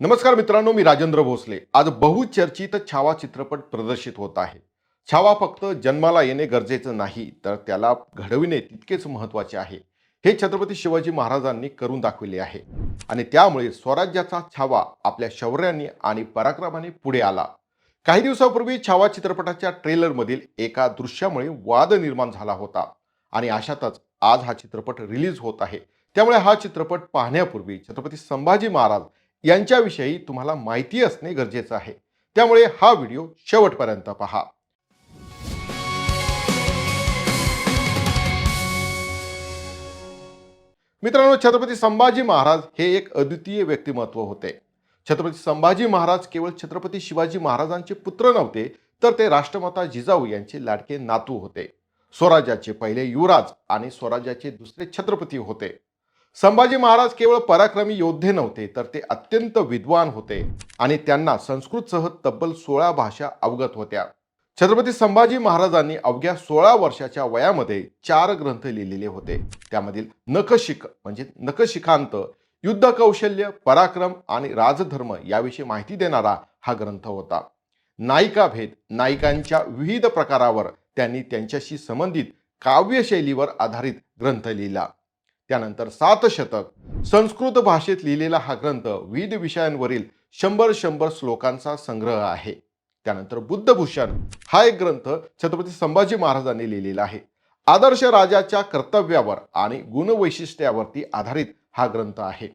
नमस्कार मित्रांनो मी राजेंद्र भोसले. आज बहुचर्चित छावा चित्रपट प्रदर्शित होत आहे. छावा फक्त जन्माला येणे गरजेचं नाही तर त्याला घडविणे तितकेच महत्त्वाचे आहे. हे छत्रपती शिवाजी महाराजांनी करून दाखविले आहे. आणि त्यामुळे स्वराज्याचा छावा आपल्या शौर्याने आणि पराक्रमाने पुढे आला. काही दिवसापूर्वी छावा चित्रपटाच्या ट्रेलरमधील एका दृश्यामुळे वाद निर्माण झाला होता. आणि अशातच आज हा चित्रपट रिलीज होत आहे. त्यामुळे हा चित्रपट पाहण्यापूर्वी छत्रपती संभाजी महाराज यांच्याविषयी तुम्हाला माहिती असणे गरजेचं आहे. त्यामुळे हा व्हिडिओ शेवटपर्यंत पहा. मित्रांनो छत्रपती संभाजी महाराज हे एक अद्वितीय व्यक्तिमत्व होते. छत्रपती संभाजी महाराज केवळ छत्रपती शिवाजी महाराजांचे पुत्र नव्हते तर ते राष्ट्रमाता जिजाऊ यांचे लाडके नातू होते. स्वराज्याचे पहिले युवराज आणि स्वराज्याचे दुसरे छत्रपती होते. संभाजी महाराज केवळ पराक्रमी योद्धे नव्हते तर ते अत्यंत विद्वान होते आणि त्यांना संस्कृतसह तब्बल सोळा भाषा अवगत होत्या. छत्रपती संभाजी महाराजांनी अवघ्या सोळा वर्षाच्या वयामध्ये चार ग्रंथ लिहिलेले होते. त्यामधील नखशिख म्हणजे नखशिखांत युद्ध कौशल्य पराक्रम आणि राजधर्म याविषयी माहिती देणारा हा ग्रंथ होता. नायिका भेद नायिकांच्या विविध प्रकारावर त्यांनी त्यांच्याशी संबंधित काव्यशैलीवर आधारित ग्रंथ लिहिला. त्यानंतर सात शतक. संस्कृत भाषेत लिहिलेला हा ग्रंथ विविध विषयांवरील शंभर शंभर श्लोकांचा संग्रह आहे. त्यानंतर बुद्धभूषण हा एक ग्रंथ छत्रपती संभाजी महाराजांनी लिहिलेला आहे. आदर्श राजाच्या कर्तव्यावर आणि गुणवैशिष्ट्यावरती आधारित हा ग्रंथ आहे.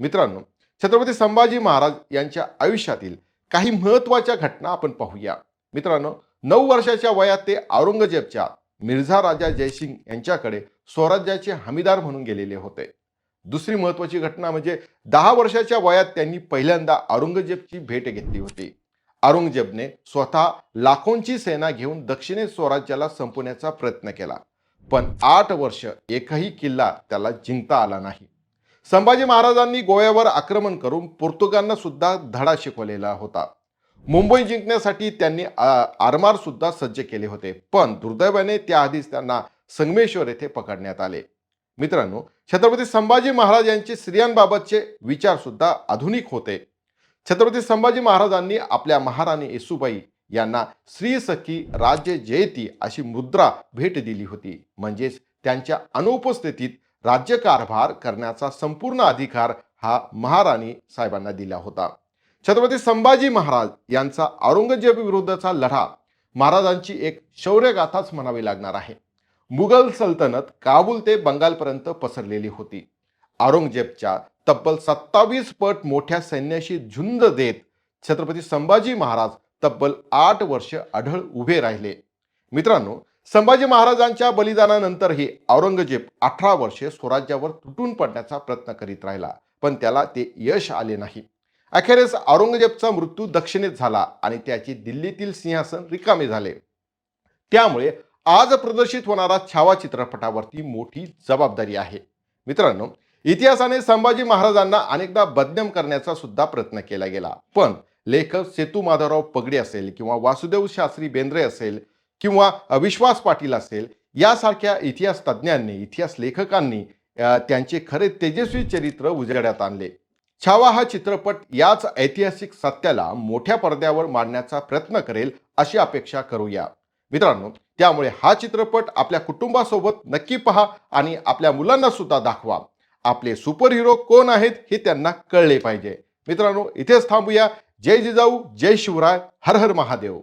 मित्रांनो छत्रपती संभाजी महाराज यांच्या आयुष्यातील काही महत्त्वाच्या घटना आपण पाहूया. मित्रांनो नऊ वर्षाच्या वयात ते औरंगजेबच्या मिर्झा राजा जयसिंग यांच्याकडे स्वराज्याचे हमीदार म्हणून गेलेले होते. दुसरी महत्वाची घटना म्हणजे दहा वर्षाच्या वयात त्यांनी पहिल्यांदा औरंगजेबची भेट घेतली होती. औरंगजेबने स्वतः लाखोंची सेना घेऊन दक्षिणेत स्वराज्याला संपवण्याचा प्रयत्न केला. पण आठ वर्ष एकही किल्ला त्याला जिंकता आला नाही. संभाजी महाराजांनी गोव्यावर आक्रमण करून पोर्तुगालना सुद्धा धडा शिकवलेला होता. मुंबई जिंकण्यासाठी त्यांनी आरमार सुद्धा सज्ज केले होते. पण दुर्दैवाने त्याआधीच त्यांना संगमेश्वर येथे पकडण्यात आले. मित्रांनो छत्रपती संभाजी महाराज यांचे स्त्रियांबाबतचे विचार सुद्धा आधुनिक होते. छत्रपती संभाजी महाराजांनी आपल्या महाराणी येसुबाई यांना श्री सखी राज्य जयती अशी मुद्रा भेट दिली होती. म्हणजेच त्यांच्या अनुपस्थितीत राज्यकारभार करण्याचा संपूर्ण अधिकार हा महाराणी साहेबांना दिला होता. छत्रपती संभाजी महाराज यांचा औरंगजेब विरुद्धचा लढा महाराजांची एक शौर्यगाथाच म्हणावी लागणार आहे. मुघल सल्तनत काबूल ते बंगालपर्यंत पसरलेली होती. औरंगजेबच्या तब्बल सत्तावीस पट मोठ्या सैन्याशी झुंज देत छत्रपती संभाजी महाराज तब्बल आठ वर्ष आढळ उभे राहिले. मित्रांनो संभाजी महाराजांच्या बलिदानानंतरही औरंगजेब अठरा वर्षे स्वराज्यावर तुटून पडण्याचा प्रयत्न करीत राहिला पण त्याला ते यश आले नाही. अखेरीस औरंगजेबचा मृत्यू दक्षिणेत झाला आणि त्याचे दिल्लीतील सिंहासन रिकामे झाले. त्यामुळे आज प्रदर्शित होणारा छावा चित्रपटावरती मोठी जबाबदारी आहे. मित्रांनो इतिहासाने संभाजी महाराजांना अनेकदा बदनाम करण्याचा सुद्धा प्रयत्न केला गेला. पण लेखक सेतू माधवराव पगडी असेल किंवा वासुदेव शास्त्री बेंद्रे असेल किंवा विश्वास पाटील असेल यासारख्या इतिहास तज्ज्ञांनी इतिहास लेखकांनी त्यांचे खरे तेजस्वी चरित्र उजेडात आणले. छावा हा चित्रपट याच ऐतिहासिक सत्याला मोठ्या पडद्यावर मांडण्याचा प्रयत्न करेल अशी अपेक्षा करूया. मित्रांनो त्यामुळे हा चित्रपट आपल्या कुटुंबासोबत नक्की पहा आणि आपल्या मुलांना सुद्धा दाखवा. आपले सुपर हिरो कोण आहेत हे त्यांना कळले पाहिजे. मित्रांनो इथेच थांबूया. जय जिजाऊ जय शिवराय हर हर महादेव.